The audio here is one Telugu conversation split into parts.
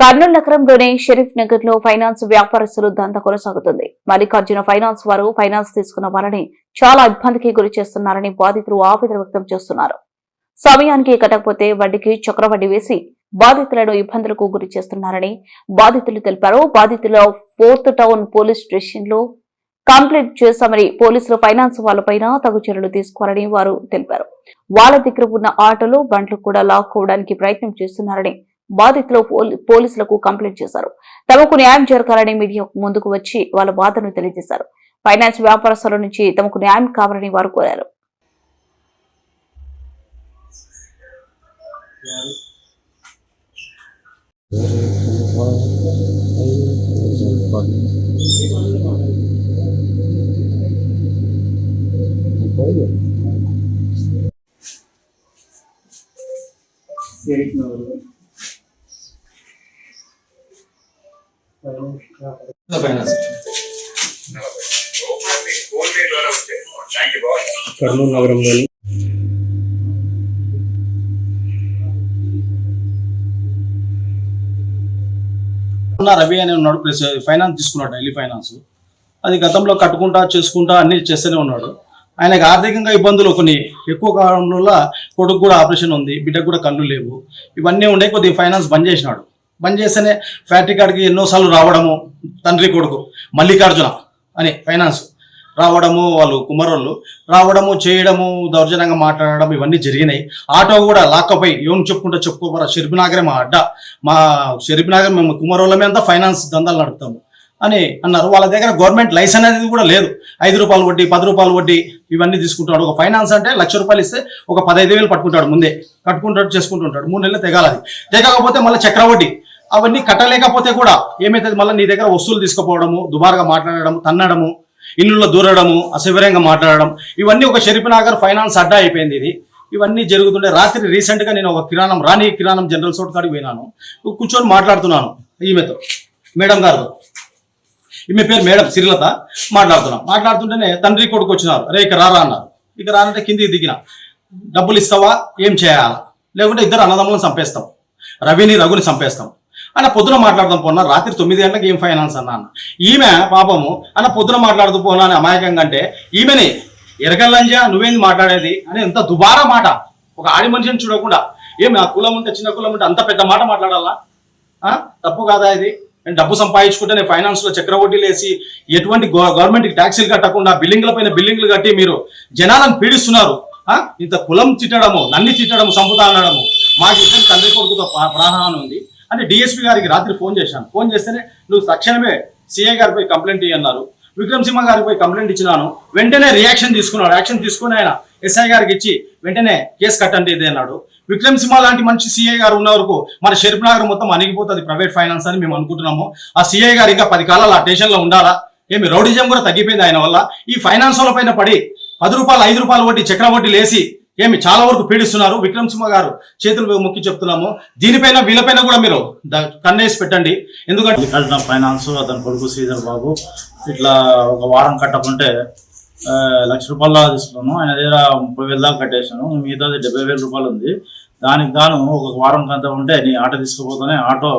కర్నూలు నగరంలోని షరీఫ్ నగర్లో ఫైనాన్స్ వ్యాపారస్తులు దంత కొనసాగుతుంది. మల్లికార్జున ఫైనాన్స్ వారు ఫైనాన్స్ తీసుకున్న వారిని చాలా ఇబ్బందికి గురి చేస్తున్నారని బాధితులు ఆవేదన వ్యక్తం చేస్తున్నారు. సమయానికి కట్టకపోతే వడ్డీకి చక్రవడ్డీ వేసి బాధితులను ఇబ్బందులకు గురి చేస్తున్నారని బాధితులు తెలిపారు. బాధితుల ఫోర్త్ టౌన్ పోలీస్ స్టేషన్లో కంప్లైంట్ చేశామని పోలీసులు ఫైనాన్స్ వాళ్ళపైన తగు చర్యలు తీసుకోవాలని వారు తెలిపారు. వాళ్ళ దగ్గర ఉన్న ఆటోలు బండ్లు కూడా లాక్కోవడానికి ప్రయత్నం చేస్తున్నారని బాధితులు పోలీ- పోలీసులకు కంప్లైంట్ చేశారు. తమకు న్యాయం జరగాలని మీడియా ముందుకు వచ్చి వాళ్ళ బాధను తెలియజేశారు. ఫైనాన్స్ వ్యాపారస్తుల నుంచి తమకు న్యాయం కావాలని వారు కోరారు. ఫైనాన్స్ కర్నూలు నగరంలోని రవి అని ఉన్నాడు ప్లస్ ఫైనాన్స్ తీసుకున్నాడు డైలీ ఫైనాన్స్ అది గతంలో కట్టుకుంటా చేసుకుంటా అన్ని చేస్తూనే ఉన్నాడు. ఆయనకు ఆర్థికంగా ఇబ్బందులు కొన్ని. ఎక్కువ కావడం వల్ల కొడుకు కూడా ఆపరేషన్ ఉంది బిడ్డకు కూడా కళ్ళు లేవు. ఇవన్నీ ఉండే కొద్దిగా ఫైనాన్స్ బంద్ చేసినాడు. బంద్ చేస్తేనే ఫ్యాక్టరీ కాడికి ఎన్నోసార్లు రావడము తండ్రి కొడుకు మల్లికార్జున అని ఫైనాన్స్ రావడము వాళ్ళు కుమారోళ్ళు రావడము చేయడము దౌర్జన్యంగా మాట్లాడడం ఇవన్నీ జరిగినాయి. ఆటో కూడా లాక్కపోయి ఏం చెప్పుకుంటా చెప్పుకోపరా షెరిపినాగరే మా అడ్డ. మా షెరిపినాగర్ మేము కుమారోళ్ళమే అంతా ఫైనాన్స్ దందాలు నడుపుతాము అని అన్నారు. వాళ్ళ దగ్గర గవర్నమెంట్ లైసెన్స్ అనేది కూడా లేదు. ఐదు రూపాయలు వడ్డీ పది రూపాయలు వడ్డీ ఇవన్నీ తీసుకుంటాడు. ఒక ఫైనాన్స్ అంటే లక్ష రూపాయలు ఇస్తే ఒక పదహైదు వేలు పట్టుకుంటాడు ముందే. కట్టుకుంటాడు చేసుకుంటుంటాడు. మూడు నెలలు తెగాలి తెగకపోతే మళ్ళీ చక్రవడ్డీ. అవన్నీ కట్టలేకపోతే కూడా ఏమైతుంది? మళ్ళీ నీ దగ్గర వస్తువులు తీసుకుపోవడము దుబారుగా మాట్లాడడం తన్నడము ఇల్లుల్లో దూరడము అసభ్యంగా మాట్లాడడం ఇవన్నీ ఒక షరీఫ్నగర్ ఫైనాన్స్ అడ్డా అయిపోయింది ఇది. ఇవన్నీ జరుగుతుండే రాత్రి రీసెంట్గా నేను ఒక కిరాణం రాణి కిరాణం జనరల్ స్టోర్ కాడికి పోయినాను. కూర్చొని మాట్లాడుతున్నాను ఈమెతో మేడం గారు. ఈమె పేరు మేడం శ్రీలత మాట్లాడుతున్నాం. మాట్లాడుతుంటేనే తండ్రి కొడుకు వచ్చినారు. రే ఇక రారా అన్నారు. ఇక రానంటే కిందికి దిగిన. డబ్బులు ఇస్తావా? ఏం చేయాలా? లేకుంటే ఇద్దరు అన్నదమ్ములను చంపేస్తాం. రవిని రఘుని చంపేస్తాం. అన్న పొద్దున మాట్లాడదాం పోనా రాత్రి తొమ్మిది గంటలకు ఏం ఫైనాన్స్ అన్న అన్న. ఈమె పాపము అన్న పొద్దున మాట్లాడుతూ పోనా అని అమాయకంగా అంటే ఈమెని ఎరగల్లంజా నువ్వేంది మాట్లాడేది? అని ఎంత దుబారా మాట. ఒక ఆడి మనిషిని చూడకుండా. ఏమి ఆ కులం ఉంటే చిన్న కులం ఉంటే అంత పెద్ద మాట మాట్లాడాలా? తప్పు కాదా ఇది? నేను డబ్బు సంపాదించుకుంటే నేను ఫైనాన్స్లో చక్రవడ్డీలు వేసి ఎటువంటి గవర్నమెంట్కి ట్యాక్సీలు కట్టకుండా బిల్డింగ్ల పైన బిల్డింగ్లు కట్టి మీరు జనాలను పీడిస్తున్నారు. ఇంత కులం తిట్టడము నన్ను తిట్టడము సంపుతా అనడము మాకు ఇద్దరు తండ్రి కొడుకుతో ప్రా- ఉంది. అంటే డిఎస్పీ గారికి రాత్రి ఫోన్ చేశాను. ఫోన్ చేస్తేనే నువ్వు తక్షణమే సీఏ గారిపై కంప్లైంట్ ఇవ్వన్నారు విక్రమ్ సింహ గారిపై కంప్లైంట్ ఇచ్చినాను. వెంటనే రియాక్షన్ తీసుకున్నాడు. యాక్షన్ తీసుకుని ఆయన ఎస్ఐ గారికి ఇచ్చి వెంటనే కేసు కట్టండి ఇది అన్నాడు. విక్రమ్ సింహ లాంటి మంచి సీఏ గారు ఉన్న వరకు మన షరీఫ్ నగర్ మొత్తం అణిగిపోతుంది ప్రైవేట్ ఫైనాన్స్ అని మేము అనుకుంటున్నాము. ఆ సీఏ గారు ఇంకా పది కాలాలు ఆ స్టేషన్ ఉండాలా? ఏమి రౌడిజం కూడా తగ్గిపోయింది ఆయన వల్ల. ఈ ఫైనాన్స్ పైన పడి పది రూపాయలు ఐదు రూపాయలు వడ్డీ చక్ర వడ్డీ వేసి ఏమి చాలా వరకు పీడిస్తున్నారు. విక్రమ్ సింహ గారు చేతులు మొక్కి చెప్తున్నాము. దీనిపైన వీళ్ళపైన కూడా మీరు కన్నేసి పెట్టండి. ఎందుకంటే ఫైనాన్స్ అతని కొడుకు శ్రీధర్ బాబు ఇట్లా ఒక వారం కట్టకుంటే లక్ష రూపాయల తీసుకున్నాను. ఆయన దగ్గర ముప్పై వేలు దాకా కట్టేసాను మిగతాది డెబ్బై వేల రూపాయలు ఉంది. దానికి గాను ఒక వారం కంత ఉంటే నీ ఆటో తీసుకుపోతానే ఆటో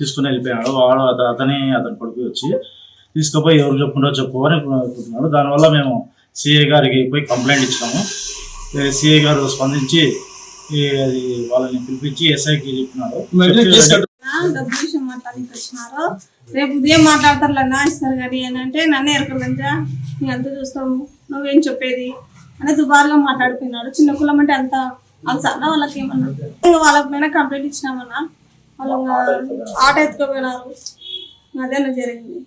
తీసుకుని వెళ్ళిపోయాడు. వాడు అతని అతని కొడుకు వచ్చి తీసుకుపోయి ఎవరు చెప్పుకుంటో చెప్పుకోని అనుకుంటున్నాడు. దానివల్ల మేము సిఐ గారికి పోయి కంప్లైంట్ ఇచ్చాము సిఐ గారు స్పందించి అది వాళ్ళని పిలిపించి ఎస్ఐకి చెప్పినారు. విషయం వచ్చినారు. రేపు ఉదయం మాట్లాడతారు ఇస్తారు కానీ అని అంటే నన్ను ఎరకలంజా నీ అంత చూస్తాము నువ్వేం చెప్పేది? అని దుబారుగా మాట్లాడిపోయినాడు చిన్న కులం అంటే అంత వాళ్ళ సన్న వాళ్ళకి ఏమన్నా? వాళ్ళ పైన కంప్లైంట్ ఇచ్చినామన్నా. వాళ్ళు ఆట ఎత్తుకుపోయినారు. అదేనా జరిగింది.